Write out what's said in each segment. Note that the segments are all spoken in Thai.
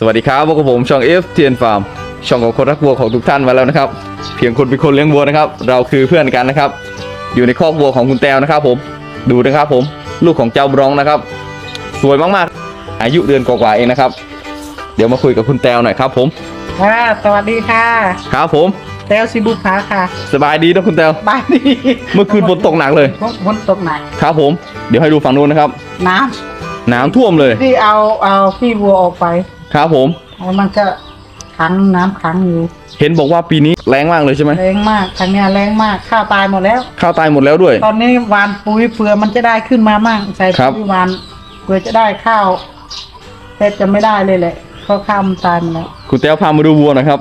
สวัสดีครับพวกบผมช่อง F เทียนฟาร์มช่องของคนรักวัวของทุกท่านมาแล้วนะครับ เพียงคนเป็นคนเลี้ยงวัวนะครับ เราคือเพื่อนกันนะครับ อยู่ในคอกวัวของคุณแตวนะครับ ผมดูนะครับผมลูกของเจ้าบรองนะครับ สวยมากๆ อายุเดือนกว่าๆเองนะครับ เดี๋ยวมาคุยกับคุณแตวหน่อยครับ ผมค่ะสวัสดีค่ะ ครับผมแต้วซิบุพาค่ะ สบายดีนะคุณแตวบายดีเมื่อคืนฝนตกหนักเลยฝนตกหนักครับผม เดี๋ยวให้ดูฝั่งนู้นนะครับ น้น้ำท่วมเลยำที่เอาเอาขี้วัวออกไป ครับผมแล้วมันก็ขังน้ำขังอยู่เห็นบอกว่าปีนี้แรงมากเลยใช่ไหมแรงมากทางเนี้ยแรงมากข้าวตายหมดแล้ว ข้าวตายหมดแล้วด้วย ตอนนี้หวานปุ๋ยเผื่อมันจะได้ขึ้นมามั่งใส่ครับ ปุ๋ยหวานเผื่อจะได้ข้าวแต่จะไม่ได้เลยแหละเพราะข้าวมันตายหมดแล้ว คุณแต้วพามาดูวัวหนะครับ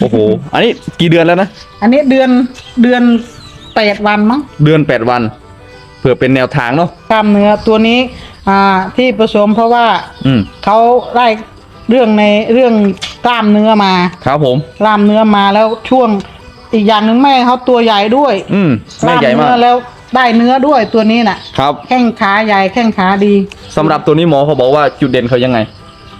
โอ้โห อันนี้กี่เดือนแล้วนะ อันนี้เดือนเดือนแปดวันมั้งเดือนแปดวันเพื่อเป็นแนวทางเนาะกล้ามเนื้อตัวนี้ อ่าที่ผสมเพราะว่าอืมเขาได้ เรื่องในเรื่องกล้ามเนื้อมาครับผม กล้ามเนื้อมาแล้วช่วงอีกอย่างหนึ่งแม่เขาตัวใหญ่ด้วยอืมแม่ใหญ่กล้มาก เนื้อแล้วได้เนื้อด้วยตัวนี้น่ะ ครับแข้งขาใหญ่แข้งขาดี สำหรับตัวนี้หมอเขาบอกว่าจุดเด่นเขายังไง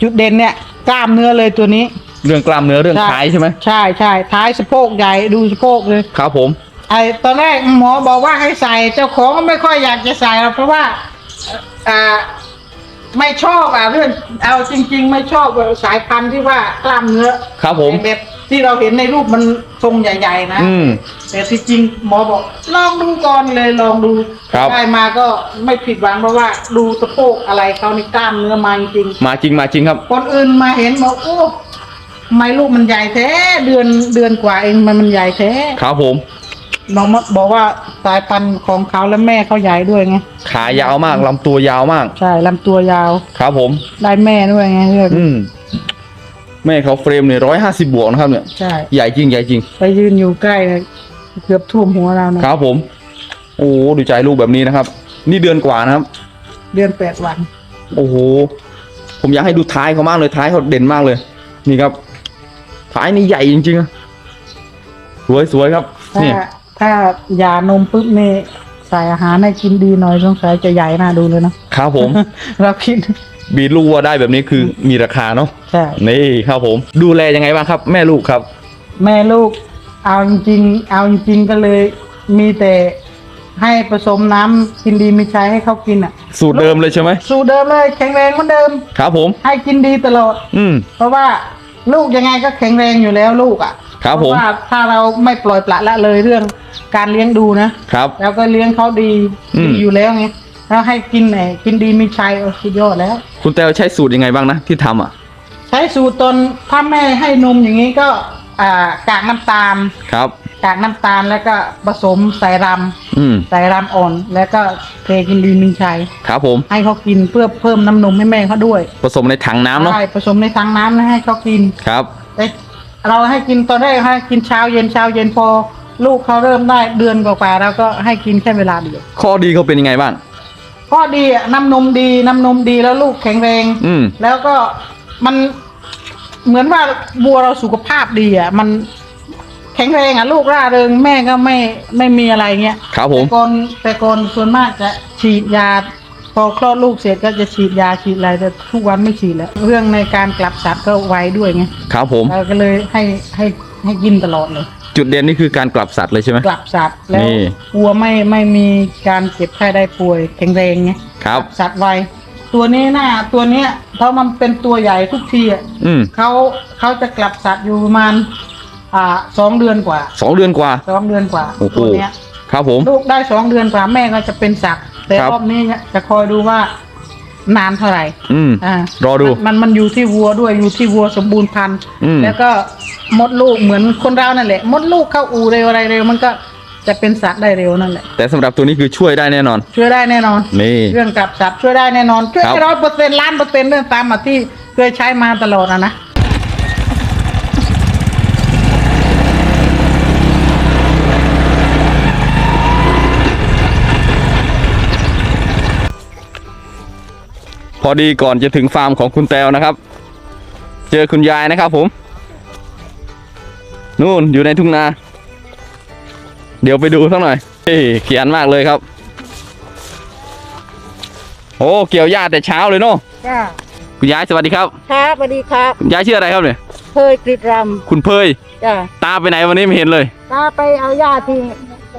จุดเด่นเนี่ยกล้ามเนื้อเลยตัวนี้ เรื่องกล้ามเนื้อเรื่องใช่ ท้ายใช่ไหมใช่ใช่ท้ายสะโพกใหญ่ดูสะโพกเลย ครับผม ไอตอนแรกหมอบอกว่าให้ใส่เจ้าของก็ไม่ค่อยอยากจะใส่หรอกเพราะว่าอ่า ไม่ชอบอะเรื่องเอาจริง ๆ ไม่ชอบสายพันธุ์ที่ว่ากล้ามเนื้อครับผม แบบที่เราเห็นในรูปมันทรงใหญ่ ๆ นะอืม แต่ที่จริงหมอบอกลองดูก่อนเลยลองดูครับ ได้มาก็ไม่ผิดหวังเพราะว่าดูสะโพกอะไรเขาในกล้ามเนื้อมาจริง มาจริงมาจริงครับ คนอื่นมาเห็นบอกโอ้ทำไมลูกมันใหญ่แท้ เดือนเดือนกว่าเองมันมันใหญ่แท้ ครับผม น้องมดบอกว่าสายพันธุ์ของเขาและแม่เขาใหญ่ด้วยไง ขายาวมากลำตัวยาวมาก ใช่ลำตัวยาว ครับผม ได้แม่ด้วยไงเรื่องอืม แม่เขาเฟรมเนี่ยร้อยห้าสิบบวกนะครับเนี่ย ใช่ ใหญ่จริงใหญ่จริง ไปยืนอยู่ใกล้เลยเกือบท่วมหัวเรานะครับผม โอ้โหดูใจลูกแบบนี้นะครับ นี่เดือนกว่านะครับ เดือนแปดวัน โอ้โห ผมอยากให้ดูท้ายเขามากเลยท้ายเขาเด่นมากเลย นี่ครับ ท้ายนี่ใหญ่จริงๆอะสวยสวยครับ ถ้านี่ ถ้ายานมปุ๊บนี่ใส่อาหารให้กินดีหน่อยสงสัยจะใหญ่น่าดูเลยนะครับผม เราคิดบีดลูกวัวได้แบบนี้คือมีราคาเนาะใช่นี่ครับผม ดูแลยังไงบ้างครับ แม่ลูกครับ แม่ลูกเอาจริงๆเอาจริงๆก็เลยมีแต่ให้ผสมน้ำกินดีมีใช้ให้เขากินอะ สูตรเดิมเลยใช่ไหมสูตรเดิมเลยแข็งแรงเหมือนเดิม ครับผม ให้กินดีตลอด อืมเพราะว่าลูกยังไงก็แข็งแรงอยู่แล้วลูกอะ ครับเพผมราะว่าถ้าเราไม่ปล่อยปละละเลยเรื่องการเลี้ยงดูนะครับ แล้วก็เลี้ยงเขาดีอืม ดีอยู่แล้วไงแล้วให้กินไหนกินดีมีชัยโอ้สุดยอดแล้ว คุณแต้วใช้สูตรยังไงบ้างนะที่ทำอะ ใช้สูตรตนถ้าแม่ให้นมอย่างนี้ก็อ่ากากน้ำตาลครับ กากน้ำตาลแล้วก็ผสมใส่รอืมำใส่รำอ่อน แล้วก็เทกินดีมีชัยครับผม ให้เขากินเพื่อเพิ่มน้ำนมให้แม่เขาด้วยผสมในถังน้ำเนาะ ใช่ผสมในถังน้ำนะให้เขากิน ครับ แต่ เราให้กินตอนแรกให้กินเช้าเย็นเช้าเย็นพอ ลูกเขาเริ่มได้เดือนกว่าๆเราก็ให้กินแค่เวลาเดียวข้อดีเขาเป็นยังไงบ้าง ข้อดีอะน้ำนมดีน้ำนมดีแล้วลูกแข็งแรง อืม แล้วก็มันเหมือนว่าวัวเราสุขภาพดีอะ มันแข็งแรงอะ ลูกร่าเริงแม่ก็ไม่ไม่มีอะไรเงี้ยครับผม แต่ก่อนแต่ก่อนส่วนมากจะฉีดยา พอคลอดลูกเสร็จก็จะฉีดยาฉีดอะไรแต่ทุกวันไม่ฉีดแล้วเรื่องในการกลับสัตว์ก็ไวด้วยไงครับผมเราก็เลยให้ให้ให้กินตลอดเลย จุดเด่นนี่คือการกลับสัตว์เลยใช่ไหมกลับสัตว์แล้วนี่ วัวไม่ไม่มีการเจ็บไข้ได้ป่วยแข็งแรงไงครับสัตว์ไวตัวนี้น่าตัวเนี้ยเพราะมันเป็นตัวใหญ่ทุกทีอะอืมเขาเขาจะกลับสัตว์อยู่ประมาณอ่าสองเดือนกว่าสองเดือนกว่า สองเดือนกว่าโอ้โห ตัวเนี้ยครับผม ลูกได้สองเดือนกว่าแม่ก็จะเป็นสัตว์ แต่ครับ รอบนี้เนี่ยจะคอยดูว่านานเท่าไหร่อืม อ่ารอดู มันมันอยู่ที่วัวด้วยอยู่ที่วัวสมบูรณ์พันธุ์อืม แล้วก็มดลูกเหมือนคนเรานั่นแหละ มดลูกเข้าอู่เร็วอะไรเร็ว มันก็จะเป็นสัตว์ได้เร็วนั่นแหละแต่สำหรับตัวนี้คือช่วยได้แน่นอน ช่วยได้แน่นอน นี่ เรื่องกลับสัตว์ช่วยได้แน่นอน ช่วยครับ ร้อยเปอร์เซ็นต์ล้านเปอร์เซ็นต์เรื่องตามมาที่เคยใช้มาตลอดนะนะ อดีก่อนจะถึงฟาร์มของคุณแตวนะครับ เจอคุณยายนะครับผม นู่นอยู่ในทุ่งนา เดี๋ยวไปดูสักหน่อยเฮ้ยเขียนมากเลยครับโอ้เกี่ยวหญ้าแต่เช้าเลยเนาะจ้าคุณยายสวัสดีครับครับสวัสดีครับคุณยายชื่ออะไรครับเนี่ยเคยกรีดรคุณเพยำจ้ะตาไปไหนวันนี้ไม่เห็นเลย ตาไปเอายาที่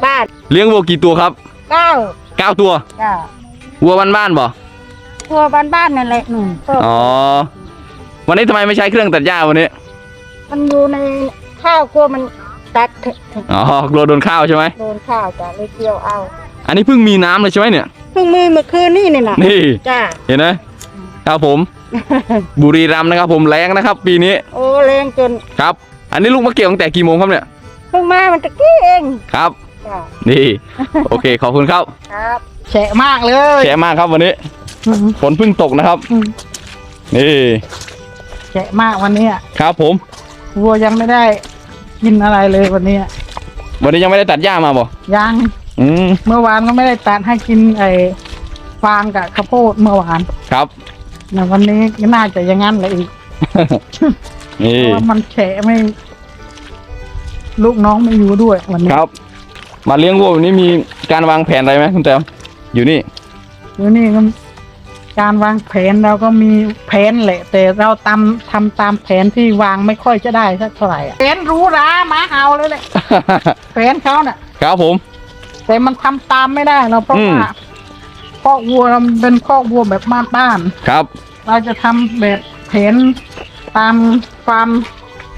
บ้านเลี้ยงวัวกี่ตัวครับเก้าเก้าตัวจ้ะวัวบ้านบ้านๆบ่ ตัวบ้านบ้านๆนั่นแหละหนุ่มก็อ๋อ วันนี้ทำไมไม่ใช้เครื่องตัดหญ้าวันนี้ มันอยู่ในข้าวกลัวมันตัดอ๋อกลัวโดนข้าวใช่ไหม โดนข้าวจ้ะเลยเกี่ยวเอา อันนี้เพิ่งมีน้ำเลยใช่ไหมเนี่ย เพิ่งมือเมื่อคืนนี่นี่นะนี่ จ้ะ เห็นไหมครับผม บุรีรัมย์นะครับ ผมแรงนะครับ ปีนี้ โอ้แรงจนครับ อันนี้ลูกมะเกี่ยวตั้งแต่กี่โมงครับเนี่ย เพิ่งมามันตะกี้เองครับ จ้ะ นี่ โอเค ขอบคุณครับ ครับ แฉะมากเลยแฉะมากครับวันนี้อืม ฝนเพิ่งตกนะครับอืมนี่แฉะมากวันนี้อะครับผมวัวยังไม่ได้กินอะไรเลยวันนี้อะวันนี้ยังไม่ได้ตัดหญ้ามาบ่ยังอืมเมื่อวานก็ไม่ได้ตัดให้กินไอ้ฟางกับข้าวโพดเมื่อวานครับนะวันนี้ก็น่าจะอย่างนั้นเลยอีกเพนี่ราะว่ามันแฉะไม่ ลูกน้องไม่อยู่ด้วยวันนี้ครับ มาเลี้ยงวัววันนี้มีการวางแผนอะไรไหมคุณแต้วอยู่นี่เดี๋ยวนี้ก็ การวางแผนเราก็มีแผนแหละ แต่เราตามทำตามแผนที่วางไม่ค่อยจะได้สักเท่าไหร่อะแผนหรู้ราหมาเห่าเลยแหละแผนเขาน่ะ ครับผม แต่มันทำตามไม่ได้เราเพราะอืมว่าคอกวัวเราเป็นคอกวัวแบบบ้านๆครับเราจะทำแบบแผนตามความ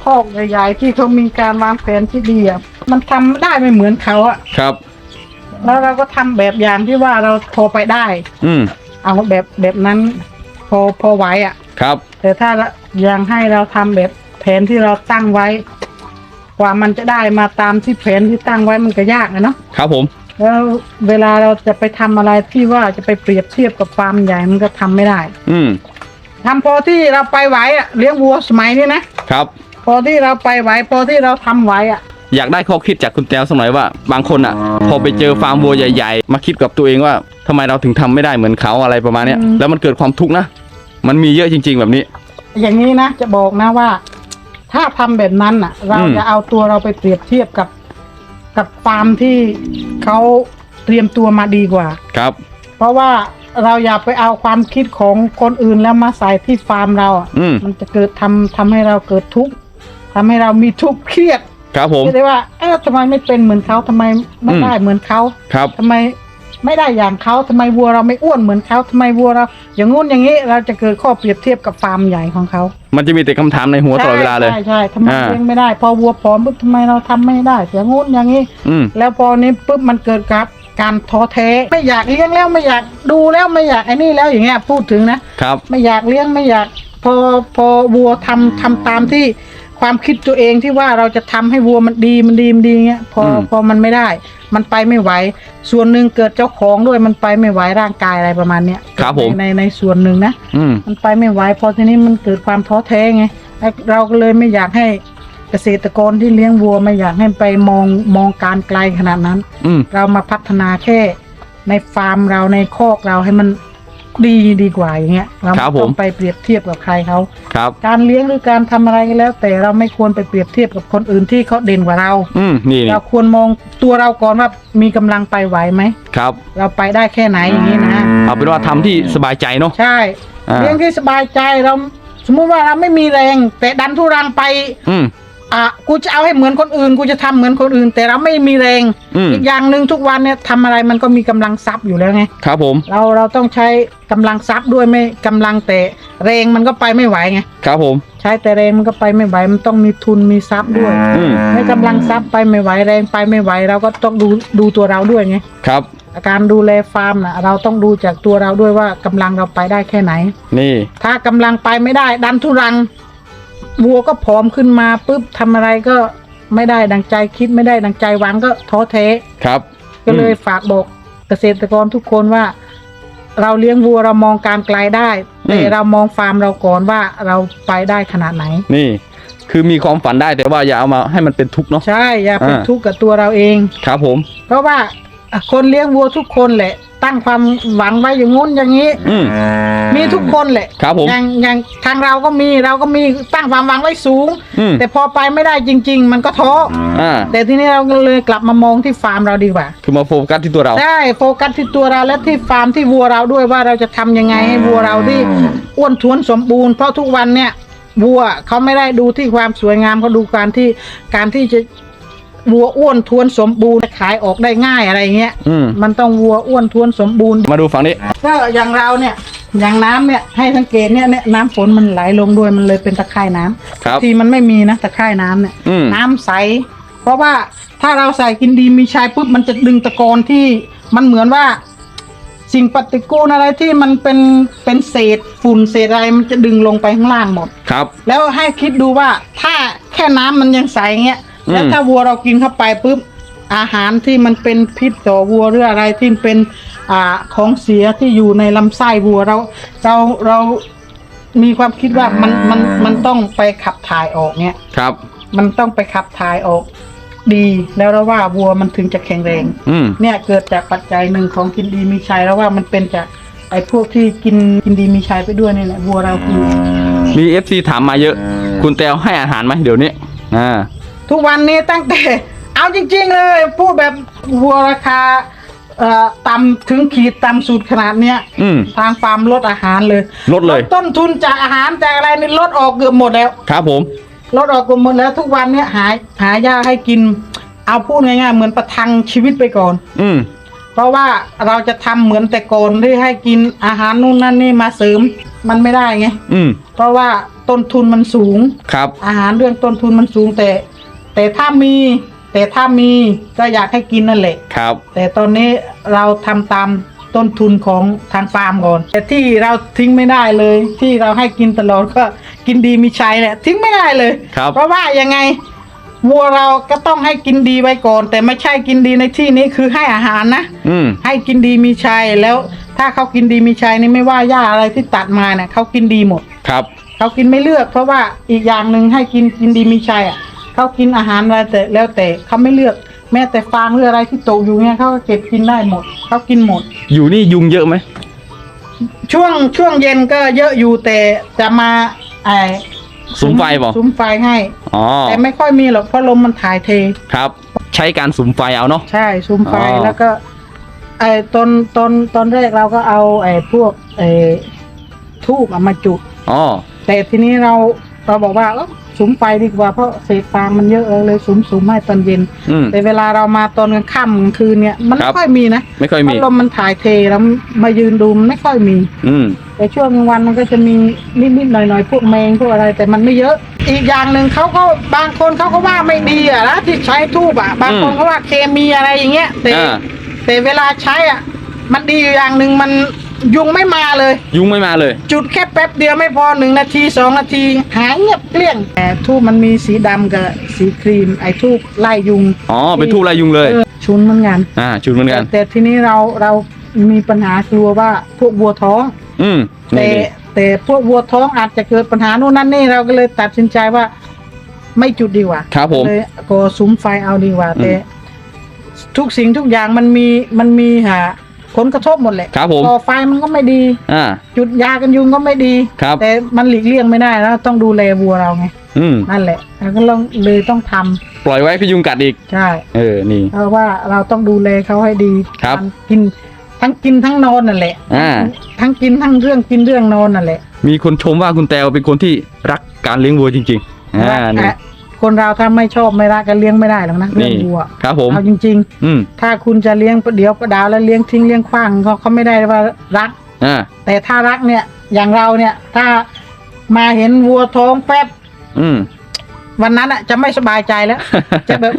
คอกใหญ่ๆที่เขามีการวางแผนที่ดีอะมันทำได้ไม่เหมือนเขาอะครับ แล้วเราก็ทำแบบอย่างที่ว่าเราพอไปได้ อืม เอาแบบแบบนั้น พอพอไหวอะ ครับ แต่ถ้ายังให้เราทำแบบแผนที่เราตั้งไว้ กว่ามันจะได้มาตามที่แผนที่ตั้งไว้มันก็ยากนะเนาะครับผม แล้วเวลาเราจะไปทำอะไรที่ว่าจะไปเปรียบเทียบกับฟาร์มใหญ่มันก็ทำไม่ได้อืมทำพอที่เราไปไหวอะเลี้ยงวัวสมัยนี้นะครับ พอที่เราไปไหวพอที่เราทำไหวอะ อยากได้ข้อคิดจากคุณแต้วสักหน่อยว่า บางคนอะ พอไปเจอฟาร์มวัวใหญ่ ๆ มาคิดกับตัวเองว่าทำไมเราถึงทำไม่ได้เหมือนเขาอะไรประมาณเนี้ยอืม แล้วมันเกิดความทุกข์นะ มันมีเยอะจริง ๆ แบบนี้ อย่างนี้นะจะบอกนะว่า ถ้าทำแบบนั้นอะ เราอืม จะเอาตัวเราไปเปรียบเทียบกับ กับฟาร์มที่เขาเตรียมตัวมาดีกว่า ครับ เพราะว่าเราอย่าไปเอาความคิดของคนอื่นแล้วมาใส่ที่ฟาร์มเราอะอืม มันจะเกิดทำทำให้เราเกิดทุกข์ทำให้เรามีทุกข์เครียด ครับผมที่ได้ว่าเออทำไมไม่เป็นเหมือนเขาทำไมไม่อืม ได้เหมือนเขาครับ ทำไมไม่ได้อย่างเขาทำไมวัวเราไม่อ้วนเหมือนเขาทำไมวัวเรา อย่างงู้นอย่างนี้เราจะเกิดข้อเปรียบเทียบกับฟาร์มใหญ่ของเขามันจะมีแต่คำถามในหัวตลอดเวลาเลย ใช่ใช่ทำไมอ่า เลี้ยงไม่ได้ พอวัวผอมปุ๊บทำไมเราทำไม่ได้อย่างงู้นอย่างนี้ อืม แล้วพอนี้ปุ๊บมันเกิดกับการท้อแท้ไม่อยากเลี้ยงแล้วไม่อยากดูแล้วไม่อยากไอ้นี่แล้วอย่างเงี้ยพูดถึงนะ ครับ ไม่อยากเลี้ยงไม่อยากพอพอวัวทำทำตามที่ ความคิดตัวเองที่ว่าเราจะทำให้วัวมันดีมันดีมันดีเงี้ยพออืมพอมันไม่ได้ มันไปไม่ไหว ส่วนหนึ่งเกิดเจ้าของด้วยมันไปไม่ไหวร่างกายอะไรประมาณเนี้ยครับผมในในในส่วนหนึ่งนะอืมมันไปไม่ไหวพอทีนี้มันเกิดความท้อแท้ไงไอ้เราก็เลยไม่อยากให้เกษตรกรที่เลี้ยงวัวไม่อยากให้ไปมองมองการไกลขนาดนั้นอืมเรามาพัฒนาแค่ในฟาร์มเราในคอกเราให้มัน ดีดีกว่าอย่างเงี้ยเราครัไม่บผม ต้องไปเปรียบเทียบกับใครเขาครับ การเลี้ยงหรือการทำอะไรก็แล้ว แต่เราไม่ควรไปเปรียบเทียบกับคนอื่นที่เขาเด่นกว่าเรา อืมนี่นี่เราควรมองตัวเราก่อนว่ามีกำลังไปไหวไหมครับเราไปได้แค่ไหนอย่างนี้นะเอาเป็นว่าทำที่สบายใจเนาะใช่ อ่าเลี้ยงที่สบายใจเรา สมมุติว่าเราไม่มีแรง แต่ดันทุรังไปอืม อะกูจะเอาให้เหมือนคนอื่น กูจะทำเหมือนคนอื่น แต่เราไม่มีแรงอืมอีกอย่างหนึ่งทุกวันเนี่ยทำอะไรมันก็มีกำลังทรัพย์อยู่แล้วไง ครับผม เราเราต้องใช้กำลังทรัพย์ด้วยไม่กำลังแต่แรงมันก็ไปไม่ไหวไงครับผม ใช้แต่แรงมันก็ไปไม่ไหวมันต้องมีทุนมีทรัพย์ด้วยอืม ไม่กำลังทรัพย์ไปไม่ไหวแรงไปไม่ไหวเราก็ต้องดูดูตัวเราด้วยไงครับ การดูแลฟาร์มนะเราต้องดูจากตัวเราด้วยว่ากำลังเราไปได้แค่ไหน นี่ ถ้ากำลังไปไม่ได้ดันทุรัง วัวก็ผอมขึ้นมาปุ๊บทำอะไรก็ไม่ได้ดังใจคิดไม่ได้ดังใจหวังก็ท้อแท้ ครับก็เลยฝากบอกเกษตรกรทุกคนว่า เราเลี้ยงวัวเรามองการไกลได้แต่อืมเรามองฟาร์มเราก่อนว่าเราไปได้ขนาดไหน นี่ คือมีความฝันได้แต่ว่าอย่าเอามาให้มันเป็นทุกข์เนาะใช่อย่าเป็นอ่าทุกข์กับตัวเราเอง ครับผม เพราะว่าคนเลี้ยงวัวทุกคนแหละ ตั้งความหวังไว้อย่างงู้นอย่างนี้ อืม มีทุกคนแหละครับผมอย่างอย่างทางเราก็มีเราก็มีตั้งความหวังไว้สูง อืม แต่พอไปไม่ได้จริง ๆ มันก็ท้ออ่า แต่ทีนี้เราก็เลยกลับมามองที่ฟาร์มเราดีกว่า คือมาโฟกัสที่ตัวเรา ได้โฟกัสที่ตัวเราและที่ฟาร์มที่วัวเราด้วยว่าเราจะทำยังไงให้วัวเราที่อ้วนท้วนสมบูรณ์เพราะทุกวันเนี่ยวัวเขาไม่ได้ดูที่ความสวยงามเขาดูการที่การที่จะ วัวอ้วนท้วนสมบูรณ์ขายออกได้ง่ายอะไรเงี้ย อืม มันต้องวัวอ้วนท้วนสมบูรณ์ มาดูฝั่งนี้ ก็อย่างเราเนี่ย อย่างน้ำเนี่ยให้สังเกตเนี่ยเนี่ยน้ำฝนมันไหลลงด้วยมันเลยเป็นตะไคร่น้ำครับ ทีมันไม่มีนะตะไคร่น้ำเนี่ย อืม น้ำใส เพราะว่าถ้าเราใส่กินดีมีชัยปุ๊บมันจะดึงตะกอนที่มันเหมือนว่า สิ่งปฏิกูลอะไรที่มันเป็นเป็นเศษฝุ่นเศษอะไรมันจะดึงลงไปข้างล่างหมด ครับ แล้วให้คิดดูว่าถ้าแค่น้ำมันยังใสเงี้ยอืม แล้วถ้าวัวเรากินเข้าไปปุ๊บอาหารที่มันเป็นพิษต่อวัวหรืออะไรที่เป็นอ่าของเสียที่อยู่ในลำไส้วัวเราเราเรามีความคิดว่ามันมันมันต้องไปขับถ่ายออกเนี่ย ครับ มันต้องไปขับถ่ายออก ดีแล้วเราว่าวัวมันถึงจะแข็งแรง อืม เนี่ยเกิดจากปัจจัยหนึ่งของกินดีมีชัยแล้วว่ามันเป็นจากไอ้พวกที่กินกินดีมีชัยไปด้วยนี่แหละวัวเราคือมีเอฟซีถามมาเยอะ คุณแตวให้อาหารไหมเดี๋ยวนี้อ่า ทุกวันนี้ตั้งแต่ เอาจริง ๆ เลย พูดแบบวัวราคาเอ่อต่ำถึงขีดต่ำสุดขนาดเนี้ยอืมทางฟาร์มลดอาหารเลยลดเลย ต้นทุนจากอาหารจากอะไรนี่ลดออกเกือบหมดแล้ว ครับผม ลดออกเกือบหมดแล้วทุกวันเนี้ยหาหายาให้กิน เอาพูดง่ายๆ เหมือนประทังชีวิตไปก่อน อืม เพราะว่าเราจะทำเหมือนแต่ก่อนที่ให้กินอาหารนู่นนั่นนี่มาเสริมมันไม่ได้ไง อืม เพราะว่าต้นทุนมันสูง ครับ อาหารเรื่องต้นทุนมันสูงแต่ แต่ถ้ามี แต่ถ้ามีก็อยากให้กินนั่นแหละ ครับ แต่ตอนนี้เราทำตามต้นทุนของทางฟาร์มก่อน แต่ที่เราทิ้งไม่ได้เลย ที่เราให้กินตลอดก็กินดีมีชัยแหละทิ้งไม่ได้เลย ครับ เพราะว่ายังไงวัวเราก็ต้องให้กินดีไว้ก่อน แต่ไม่ใช่กินดีในที่นี้คือให้อาหารนะ อืม ให้กินดีมีชัยแล้วถ้าเขากินดีมีชัยนี่ไม่ว่าหญ้าอะไรที่ตัดมาเนี่ยเขากินดีหมด ครับ เขากินไม่เลือก เพราะว่าอีกอย่างหนึ่งให้กินกินดีมีชัยอะ เขากินอาหารอะไรแต่แล้วแต่เขาไม่เลือก แม้แต่ฟางหรืออะไรที่ตกอยู่เนี่ยเขาก็เก็บกินได้หมดเขากินหมด อยู่นี่ยุงเยอะไหมช่วงช่วงเย็นก็เยอะอยู่แต่จะมาไอสุมไฟบ่สุมไฟให้อ๋อแต่ไม่ค่อยมีหรอกเพราะลมมันถ่ายเทครับ ใช้การสุมไฟเอาเนาะใช่สุมไฟอ๋อแล้วก็ไอ้ตอนตอนตอนแรกเราก็เอาไอ้พวกไอ้ทูบเอามาจุดอ๋อแต่ทีนี้เราเราบอกว่าเอ้า สุมไฟดีกว่าเพราะเศษฟางมันเยอะเออเลยสุมสุมให้ตอนเย็น อืม แต่เวลาเรามาตอนกลางค่ำกลางคืนเนี่ย มันครัไม่บ ค่อยมีนะไม่ค่อยเพมีราะลมมันถ่ายเทแล้วมายืนดูมันไม่ค่อยมี อืม แต่ช่วงกลางวันมันก็จะมีนิดๆหน่อยๆพวกแมงพวกอะไรแต่มันไม่เยอะ อีกอย่างหนึ่งเขาก็บางคนเขาก็ว่าไม่ดีอะนะที่ใช้ทูบอะบางคนอืม เขาว่าเคมีอะไรอย่างเงี้ยแต่อ่า แต่เวลาใช้อะ มันดีอยู่อย่างหนึ่งมัน ยุงไม่มาเลย ยุงไม่มาเลย จุดแค่แป๊บเดียวไม่พอหนึ่งนาทีสองนาที หายเงียบเกลี้ยงแต่ทูบมันมีสีดำกับสีครีม ไอ้ทูบไล่ยุงอ๋อเป็นทูบลายยุงเลย ออชุนเหมือนกันอ่าชุดเหมือนกัน แต่ทีนี้เราเรามีปัญหากลัวว่าพวกวัวท้อง อืมแต่นี่แต่พวกวัวท้องอาจจะเกิดปัญหาโน่นนั่นนี่เราก็เลยตัดสินใจว่า ไม่จุดดีกว่า ครับผม เลยก็ซุ้มไฟเอาดีกว่าอืม แต่ทุกสิ่งทุกอย่างมันมีมันมีหา ผลกระทบหมดแหละครับผมก่อไฟมันก็ไม่ดี อ่า จุดยากันยุงก็ไม่ดี ครับ แต่มันหลีกเลี่ยงไม่ได้แล้วต้องดูแลวัวเราไงอืมนั่นแหละแล้วก็ต้องเลยต้องทำปล่อยไว้ก็ยุงกัดอีก ใช่ เออ นี่ เพราะว่าเราต้องดูแลเขาให้ดีครับการกินทั้งกินทั้งนอนนั่นแหละอ่า ทั้งกินทั้งเรื่องกินเรื่องนอนนั่นแหละมีคนชมว่าคุณแตวเป็นคนที่รักการเลี้ยงวัวจริงๆ อ่า นี่ อะ คนเราถ้าไม่ชอบไม่รักกันเลี้ยงไม่ได้หรอกนะเรื่อนี่งวัวครับผมเอาจริงอืมๆถ้าคุณจะเลี้ยงประเดี๋ยวประดาวแล้วเลี้ยงทิ้งเลี้ยงขว้างเขาเขาไม่ได้ว่ารักอ่าแต่ถ้ารักเนี่ยอย่างเราเนี่ย ถ้ามาเห็นวัวท้องแป๊บอืมวันนั้นอะ จะไม่สบายใจแล้ว จะแบบ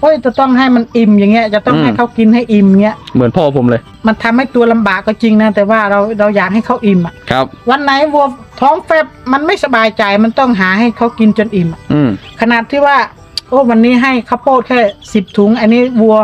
โอ้ยจะต้องให้มันอิ่มอย่างเงี้ยจะต้องอืมให้เขากินให้อิ่มเงี้ยเหมือนพ่อผมเลย มันทำให้ตัวลำบากก็จริงนะแต่ว่าเราเราอยากให้เขาอิ่มอะครับ วันไหนวัวท้องแฟบมันไม่สบายใจมันต้องหาให้เขากินจนอิ่มอะอืมขนาดที่ว่า โอ้วันนี้ให้ข้าวโพดแค่สิบถุง อันนี้วัว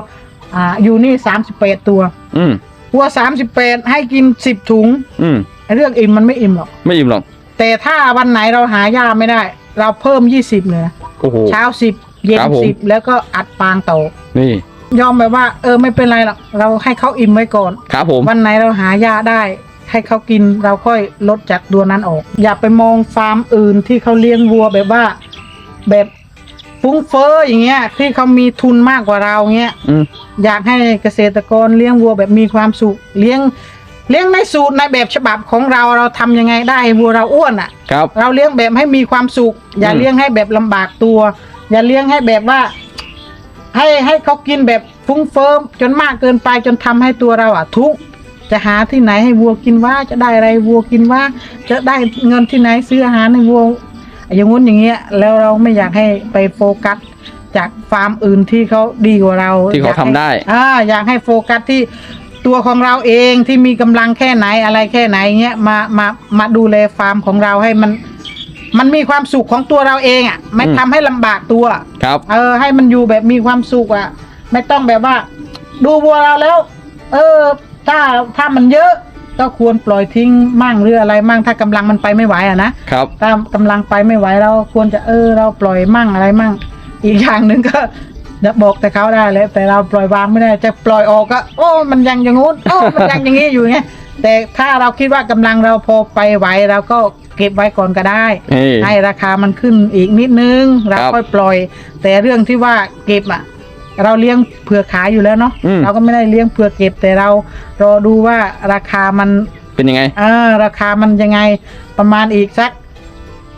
อ่าอยู่นี่สามสิบแปดตัว อืมวัวสามสิบแปดให้กินสิบถุง อืมเรื่องอิ่มมันไม่อิ่มหรอกไม่อิ่มหรอกแต่ถ้าวันไหนเราหาหญ้าไม่ได้ เราเพิ่มยี่สิบเลยนะโอ้โหเช้าสิบ เย็นครับผม สิบแล้วก็อัดฟางโตนี่ยอมแบบว่า เออไม่เป็นไรหรอกเราให้เขาอิ่มไว้ก่อน ครับผม วันไหนเราหายาได้ ให้เขากินเราค่อยลดจากตัวนั้นออก อย่าไปมองฟาร์มอื่นที่เขาเลี้ยงวัวแบบว่า แบบฟุ้งเฟ้ออย่างเงี้ยที่เขามีทุนมากกว่าเราเงี้ย อืมอยากให้เกษตรกรเลี้ยงวัวแบบมีความสุขเลี้ยงเลี้ยงในสูตรในแบบฉบับของเราเราทำยังไงได้ให้วัวเราอ้วนอะ ครับ เราเลี้ยงแบบให้มีความสุข อย่าอืม เลี้ยงให้แบบลำบากตัว อย่าเลี้ยงให้แบบว่า ให้ให้เขากินแบบฟุ้งเฟิมจนมากเกินไปจนทำให้ตัวเราอะทุกข์จะหาที่ไหนให้วัวกินว่าจะได้อะไรวัวกินว่าจะได้เงินที่ไหนซื้ออาหารให้วัวอย่างงู้นอย่างเงี้ยแล้วเราไม่อยากให้ไปโฟกัสจากฟาร์มอื่นที่เขาดีกว่าเราที่เขาอยกให้ทำได้อ่าอยากให้โฟกัสที่ตัวของเราเองที่มีกำลังแค่ไหนอะไรแค่ไหนเงี้ยมามามาดูแลฟาร์มของเราให้มัน มันมีความสุขของตัวเราเองอะ ไม่อืมทำให้ลำบากตัว ครับ เออ ให้มันอยู่แบบมีความสุขอะ ไม่ต้องแบบว่า ดูวัวเราแล้ว เออ ถ้าถ้ามันเยอะ ก็ควรปล่อยทิ้งมั่งหรืออะไรมั่งถ้ากำลังมันไปไม่ไหวอะนะ ครับ ถ้ากำลังไปไม่ไหวเราควรจะเออเราปล่อยมั่งอะไรมั่ง อีกอย่างหนึ่งก็บอกแต่เขาได้เลยแต่เราปล่อยวางไม่ได้จะปล่อยออกก็ โอ้ มันยังอย่างงู้นโอ้มันยังอย่างงี้อยู่ไง แต่ถ้าเราคิดว่ากำลังเราพอไปไหวเราก็เก็บไว้ก่อนก็ได้นี่ให้ราคามันขึ้นอีกนิดนึงเราครับค่อยปล่อย แต่เรื่องที่ว่าเก็บอะ เราเลี้ยงเผื่อขายอยู่แล้วเนาะอืม เราก็ไม่ได้เลี้ยงเผื่อเก็บแต่เรารอดูว่าราคามัน เป็นยังไง เออราคามันยังไงประมาณอีกสัก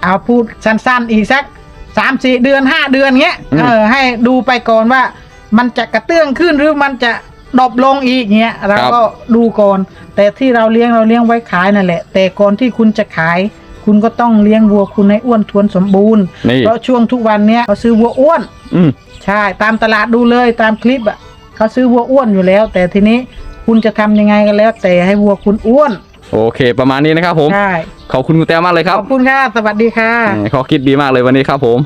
เอาพูดสั้นๆ อีกสักสามสี่เดือนห้าเดือนเงี้ยอืม เออให้ดูไปก่อนว่ามันจะกระเตื้องขึ้นหรือมันจะ ดรอปลงอีกเงี้ยเราก็ดูก่อน แต่ที่เราเลี้ยงเราเลี้ยงไว้ขายนั่นแหละ แต่ก่อนที่คุณจะขาย คุณก็ต้องเลี้ยงวัวคุณให้อ้วนทวนสมบูรณ์นี่เพราะช่วงทุกวันเนี้ยเขาซื้อวัวอ้วน อืมใช่ตามตลาดดูเลยตามคลิปอะเขาซื้อวัวอ้วนอยู่แล้ว แต่ทีนี้คุณจะทำยังไงก็แล้ว แต่ให้วัวคุณอ้วน โอเค ประมาณนี้นะครับผมใช่ขอบคุณคุณแต้วมากเลยคขรับอบคุณค่ะสวัสดีค่ะนี่เขาคิดดีมากเลยวันนี้ครับผม